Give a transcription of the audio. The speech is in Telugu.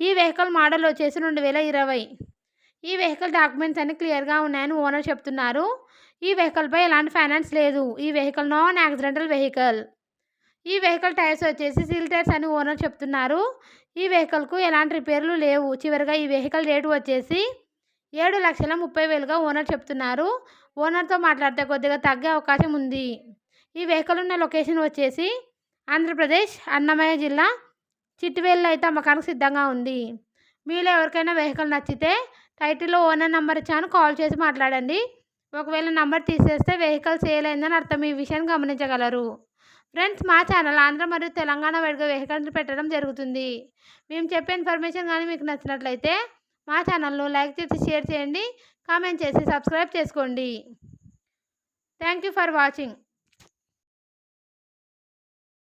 ఈ వెహికల్ మోడల్ వచ్చేసి రెండు వేల ఇరవై. ఈ వెహికల్ డాక్యుమెంట్స్ అన్ని క్లియర్గా ఉన్నాయని ఓనర్ చెప్తున్నారు. ఈ వెహికల్పై ఎలాంటి ఫైనాన్స్ లేదు. ఈ వెహికల్ నాన్ యాక్సిడెంటల్ వెహికల్. ఈ వెహికల్ టైర్స్ వచ్చేసి సీల్ టైర్స్ అని ఓనర్ చెప్తున్నారు. ఈ వెహికల్కు ఎలాంటి రిపేర్లు లేవు. చివరిగా ఈ వెహికల్ రేటు వచ్చేసి ఏడు లక్షల ముప్పై వేలుగా ఓనర్ చెప్తున్నారు. ఓనర్తో మాట్లాడితే కొద్దిగా తగ్గే అవకాశం ఉంది. ఈ వెహికల్ ఉన్న లొకేషన్ వచ్చేసి ఆంధ్రప్రదేశ్ అన్నమయ్య జిల్లా చిట్టువేళ్ళు అయితే అమ్మకానికి సిద్ధంగా ఉంది. మీలో ఎవరికైనా వెహికల్ నచ్చితే టైటిల్లో ఓనర్ నెంబర్ ఇచ్చాను కాల్ చేసి మాట్లాడండి. ఒకవేళ నెంబర్ తీసేస్తే వెహికల్ సేల్ అయిందని అర్థం. ఈ విషయాన్ని గమనించగలరు. ఫ్రెండ్స్ మా ఛానల్ ఆంధ్ర మరియు తెలంగాణ వైడ్గా వెహికల్స్ పెట్టడం జరుగుతుంది. మేము చెప్పే ఇన్ఫర్మేషన్ కానీ మీకు నచ్చినట్లయితే మా ఛానల్ను లైక్ చేసి షేర్ చేయండి. కామెంట్ చేసి సబ్స్క్రైబ్ చేసుకోండి. Thank you for watching.